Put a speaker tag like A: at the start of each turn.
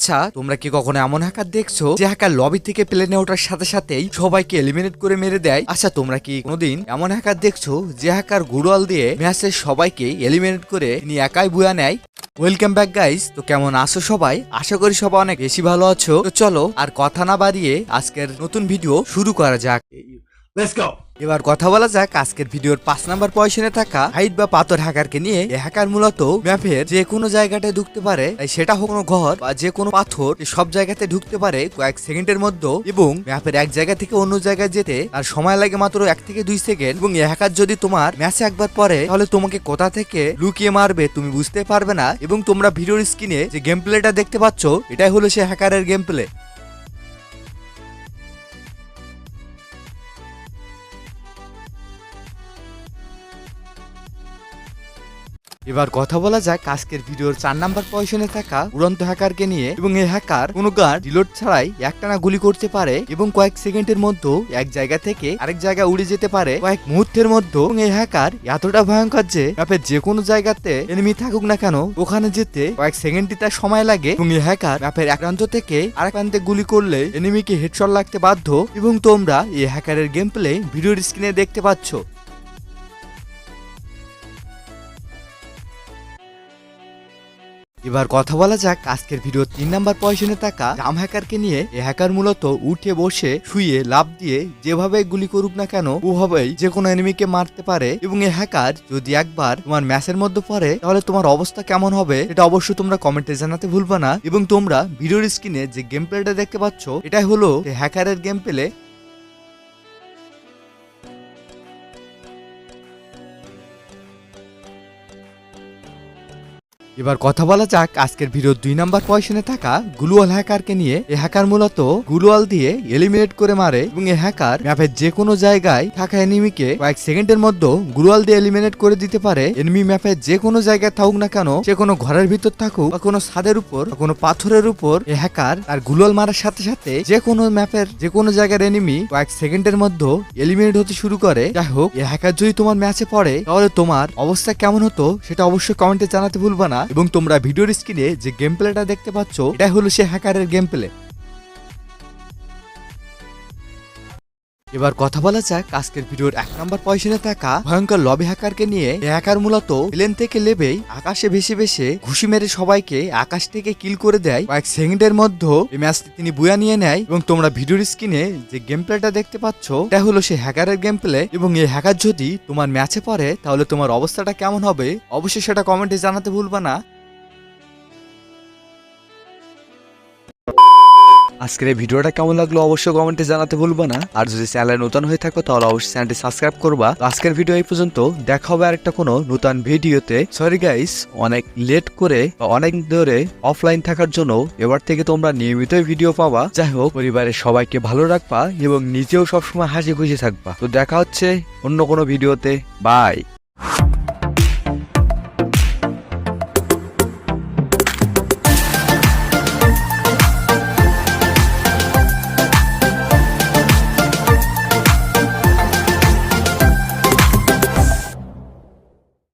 A: আচ্ছা তোমরা কি কখনো এমন হ্যাকার দেখছ যে হ্যাকার লবি থেকে প্লেনে ওঠার সাথে সাথেই সবাইকে এলিমিনেট করে মেরে দেয়? আচ্ছা তোমরা কি কোনোদিন এমন হ্যাকার দেখছ যে হ্যাকার গুড়াল দিয়ে ম্যাচের সবাইকে এলিমিনেট করে তিনি একাই বুয়া নেয়? ওয়েলকাম ব্যাক গাইস তো কেমন আছো সবাই? আশা করি সবাই অনেক বেশি ভালো আছো। তো চলো, আর কথা না বাড়িয়ে আজকের নতুন ভিডিও শুরু করা যাক।
B: Let's go.
A: এবার কথা বলা যাক আজকের ভিডিওর পাঁচ নাম্বার পয়সনে থাকা হাইট বা পাথর হ্যাকারকে নিয়ে এই হ্যাকার মূলত ম্যাপের যে কোনো জায়গাটায় ঢুকতে পারে সেটা হোক কোনো ঘর বা যে কোনো পাথর সব জায়গাতে ঢুকতে পারে কয়েক সেকেন্ডের মধ্যে এবং ম্যাপের এক জায়গা থেকে অন্য জায়গায় যেতে তার সময় লাগে মাত্র এক থেকে দুই সেকেন্ড এবং এই হ্যাকার যদি তোমার ম্যাচে একবার পরে, তাহলে তোমাকে কোথা থেকে লুকিয়ে মারবে তুমি বুঝতে পারবে না এবং তোমরা ভিডিওর স্ক্রিনে যে গেম প্লেটা দেখতে পাচ্ছ, এটাই হলো সে হ্যাকারের গেম প্লে এবার কথা বলা যাক আজকের ভিডিওর চার নাম্বার পজিশনে থাকা উড়ন্ত হ্যাকারকে নিয়ে এবং এই হ্যাকার কোনো গার্ড রিলোড ছাড়াই একটানা গুলি করতে পারে এবং কয়েক সেকেন্ডের মধ্যে এক জায়গা থেকে আরেক জায়গা উড়ে যেতে পারে। কয়েক মুহূর্তের মধ্যে এবং এই হ্যাকার এতটা ভয়ঙ্কর যে ম্যাপের যে কোনো জায়গাতে এনিমি থাকুক না কেন, ওখানে যেতে কয়েক সেকেন্ডই তার সময় লাগে এবং এই হ্যাকার ম্যাপের এক প্রান্ত থেকে আরেক প্রান্তে গুলি করলে এনিমিকে হেডশট লাগতে বাধ্য। এবং তোমরা এই হ্যাকারের গেম প্লে ভিডিওর স্ক্রিনে দেখতে পাচ্ছ। এবার কথা বলা যাক আজকের ভিডিও তিন নাম্বার পয়সনে থাকা জাম হ্যাকারকে নিয়ে। এ হ্যাকার মূলত উঠে বসে, শুয়ে লাভ দিয়ে যেভাবে গুলি করুক না কেন, ওভাবেই যে কোনো এনিমিকে মারতে পারে। এবং এ হ্যাকার যদি একবার তোমার ম্যাচের মধ্যে পড়ে, তাহলে তোমার অবস্থা কেমন হবে এটা অবশ্যই তোমরা কমেন্টে জানাতে ভুলবে না। এবং তোমরা ভিডিওর স্ক্রিনে যে গেম প্লেটা দেখতে পাচ্ছ, এটাই হলো হ্যাকারের গেম প্লে এবার কথা বলা যাক আজকের ভিডিও দুই নাম্বার পয়সনে থাকা গুলওয়াল হ্যাকারকে নিয়ে। এ হ্যাকার মূলত গুলওয়াল দিয়ে এলিমিনেট করে মারে এবং এ হ্যাকার ম্যাপের যে কোনো জায়গায় থাকা এনিমিকে কয়েক সেকেন্ডের মধ্যে গুলওয়াল দিয়ে এলিমিনেট করে দিতে পারে। এনিমি ম্যাপের যে কোনো জায়গায় থাকুক না কেন সে কোনো ঘরের ভিতর থাকুক বা কোনো ছাদের উপর বা কোনো পাথরের উপর, এ হ্যাকার আর গুলওয়াল মারার সাথে সাথে যে কোনো ম্যাপের যে কোনো জায়গার এনিমি কয়েক সেকেন্ডের মধ্যে এলিমিনেট হতে শুরু করে। যাই হোক, এ হ্যাকার যদি তোমার ম্যাচে পড়ে, তাহলে তোমার অবস্থা কেমন হতো সেটা অবশ্যই কমেন্টে জানাতে ভুলবা না। এবং তোমরা ভিডিওর স্ক্রিনে যে গেম প্লেটা দেখতে পাচ্ছ এটা হলো সে হ্যাকারের গেম প্লে এবার কথা বলা যাক আজকের ভিডিওর এক নম্বর পয়সনে থাকা ভয়ঙ্কর লবি হ্যাকারকে নিয়ে হ্যাকার মূলত প্লেন থেকে লেবেই আকাশে ভেসে ভেসে ঘুষি মেরে সবাইকে আকাশ থেকে কিল করে দেয়। কয়েক সেকেন্ডের মধ্যে এই ম্যাচটি তিনি বুয়া নিয়ে নেয় এবং তোমরা ভিডিওর স্ক্রিনে যে গেম প্লেটা দেখতে পাচ্ছ, এটা হলো সে হ্যাকারের গেম প্লে এবং এই হ্যাকার যদি তোমার ম্যাচে পড়ে, তাহলে তোমার অবস্থাটা কেমন হবে? অবশ্যই সেটা কমেন্টে জানাতে ভুলবা না।
C: আজকের এই ভিডিওটা কেমন লাগল অবশ্যই কমেন্টে জানাতে ভুলবো না। আর যদি চ্যানেলে নতুন হয়ে থাকো, তাহলে অবশ্যই চ্যানেলটি সাবস্ক্রাইব করবা। আজকের ভিডিও এই পর্যন্ত। দেখা হবে আরেকটা কোনো নতুন ভিডিওতে। সরি গাইস অনেক লেট করে অনেক ধরে অফলাইন থাকার জন্য এবার থেকে তোমরা নিয়মিত ভিডিও পাবা। যাই হোক, পরিবারের সবাইকে ভালো রাখবা এবং নিজেও সবসময় হাসি খুশি থাকবা। তো দেখা হচ্ছে অন্য কোনো ভিডিওতে। বাই